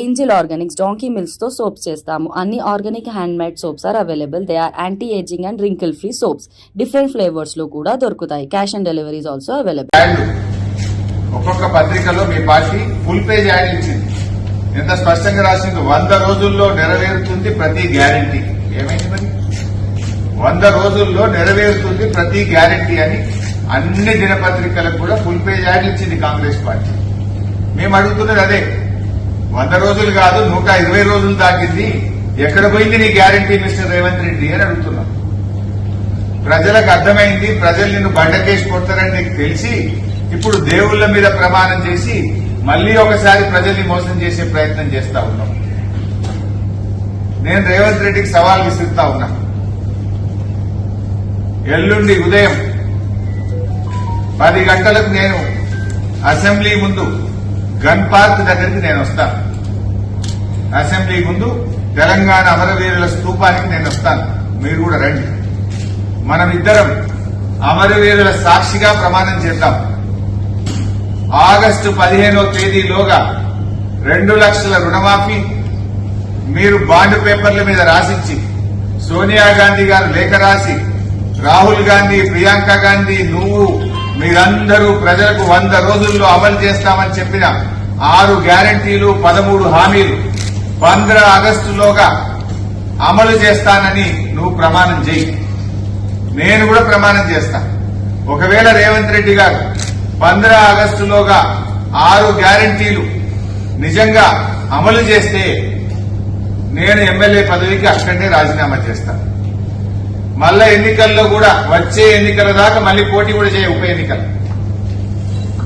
Angel Organics donkey మిల్క్స్తో soaps చేస్తాము. అన్ని organic hand made soaps are available. They are anti ageing and wrinkle free soaps. Different ఫ్లేవర్స్లో కూడా దొరుకుతాయి. Cash on deliveries also available. ఒక్కొక్క పత్రికలో మీ పార్టీ ఫుల్ పేజ్ యాడ్ ఇచ్చింది. ఎంత స్పష్టంగా రాసింది వంద రోజుల్లో నెరవేరుతుంది ప్రతి గ్యారంటీ. ఏమైంది మరి? వంద రోజుల్లో నెరవేరుతుంది ప్రతి గ్యారంటీ అని అన్ని దినపత్రికలకు కూడా ఫుల్ పేజ్ యాడ్ ఇచ్చింది కాంగ్రెస్ పార్టీ. మేము అడుగుతున్నది అదే. వంద రోజులు కాదు నూట ఇరవై రోజులు దాటింది ఎక్కడ పోయింది నీ గ్యారంటీ మిస్టర్ రేవంత్ రెడ్డి అని అడుగుతున్నా. ప్రజలకు అర్థమైంది ప్రజలు నిన్ను బండకేసి కొడతారని నీకు తెలిసి ఇప్పుడు దేవుళ్ళ మీద ప్రమాణం చేసి మళ్ళీ ఒకసారి ప్రజల్ని మోసం చేసే ప్రయత్నం చేస్తా ఉన్నాం. నేను రేవంత్ రెడ్డికి సవాల్ విసిరుతా ఉన్నా. ఎల్లుండి ఉదయం పది గంటలకు నేను అసెంబ్లీ ముందు గన్ పార్క్ దగ్గరికి నేను వస్తాను అసెంబ్లీ ముందు తెలంగాణ అమరవీరుల స్థూపానికి నేను వస్తాను మీరు కూడా రండి. మనమిద్దరం అమరవీరుల సాక్షిగా ప్రమాణం చేద్దాం. ఆగస్టు పదిహేనో తేదీలోగా రెండు లక్షల రుణమాఫీ మీరు బాండ్ పేపర్ల మీద రాసిచ్చి సోనియా గాంధీ గారు లేఖ రాసి రాహుల్ గాంధీ ప్రియాంక గాంధీ నువ్వు మీరందరూ ప్రజలకు వంద రోజుల్లో అమలు చేస్తామని చెప్పిన ఆరు గ్యారంటీలు పదమూడు హామీలు పంద్ర ఆగస్టులోగా అమలు చేస్తానని నువ్వు ప్రమాణం చేయి. నేను కూడా ప్రమాణం చేస్తా. ఒకవేళ రేవంత్ రెడ్డి గారు పంద్ర ఆగస్టులోగా ఆరు గ్యారంటీలు నిజంగా అమలు చేస్తే నేను ఎమ్మెల్యే పదవికి అక్కడనే రాజీనామా చేస్తాను మళ్ళా ఎన్నికల్లో కూడా వచ్చే ఎన్నికల దాకా మళ్ళీ పోటీ కూడా చేయ ఉప ఎన్నికలు.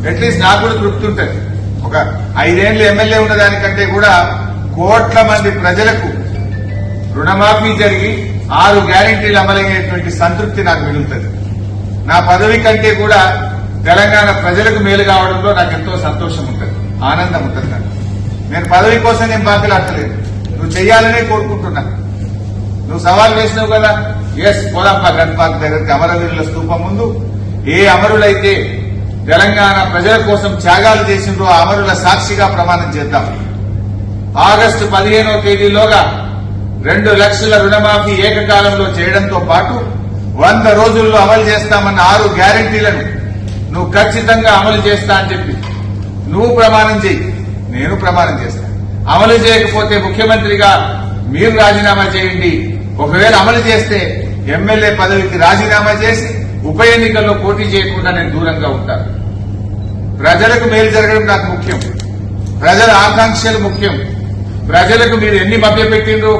అట్లీస్ట్ నాకు కూడా తృప్తి ఉంటుంది. ఒక ఐదేళ్ళు ఎమ్మెల్యే ఉన్న దానికంటే కూడా కోట్ల మంది ప్రజలకు రుణమాఫీ జరిగి ఆరు గ్యారంటీలు అమలయ్యేటువంటి సంతృప్తి నాకు మిగులుతుంది. నా పదవి కంటే కూడా తెలంగాణ ప్రజలకు మేలు కావడంలో నాకు ఎంతో సంతోషం ఉంటుంది. ఆనందం ఉంటుంది నాకు. నేను పదవి కోసం నేను బాధ్యలాడలేదు నువ్వు చెయ్యాలనే కోరుకుంటున్నా. నువ్వు సవాల్ వేసినావు కదా ఎస్ పోదాంపా గన్ పార్క్ దగ్గరికి అమరవీరుల స్థూపం ముందు. ఏ అమరులైతే తెలంగాణ ప్రజల కోసం త్యాగాలు చేసిండ్రో ఆ అమరుల సాక్షిగా ప్రమాణం చేద్దాం. ఆగస్టు పదిహేనో తేదీలోగా రెండు లక్షల రుణమాఫీ ఏకకాలంలో చేయడంతో పాటు వంద రోజుల్లో అమలు చేస్తామన్న ఆరు గ్యారంటీలను నువ్వు ఖచ్చితంగా అమలు చేస్తా అని చెప్పి. నువ్వు ప్రమాణం చేయి నేను ప్రమాణం చేస్తా. అమలు చేయకపోతే ముఖ్యమంత్రిగా మీరు రాజీనామా చేయండి. ఒకవేళ అమలు చేస్తే ఎమ్మెల్యే పదవికి రాజీనామా చేసి ఉప ఎన్నికల్లో పోటీ చేయకుండా నేను దూరంగా ఉంటాను. ప్రజలకు మేలు జరగడం నాకు ముఖ్యం. ప్రజల ఆకాంక్షలు ముఖ్యం. ప్రజలకు మీరు ఎన్ని మభ్యపెట్టిండ్రు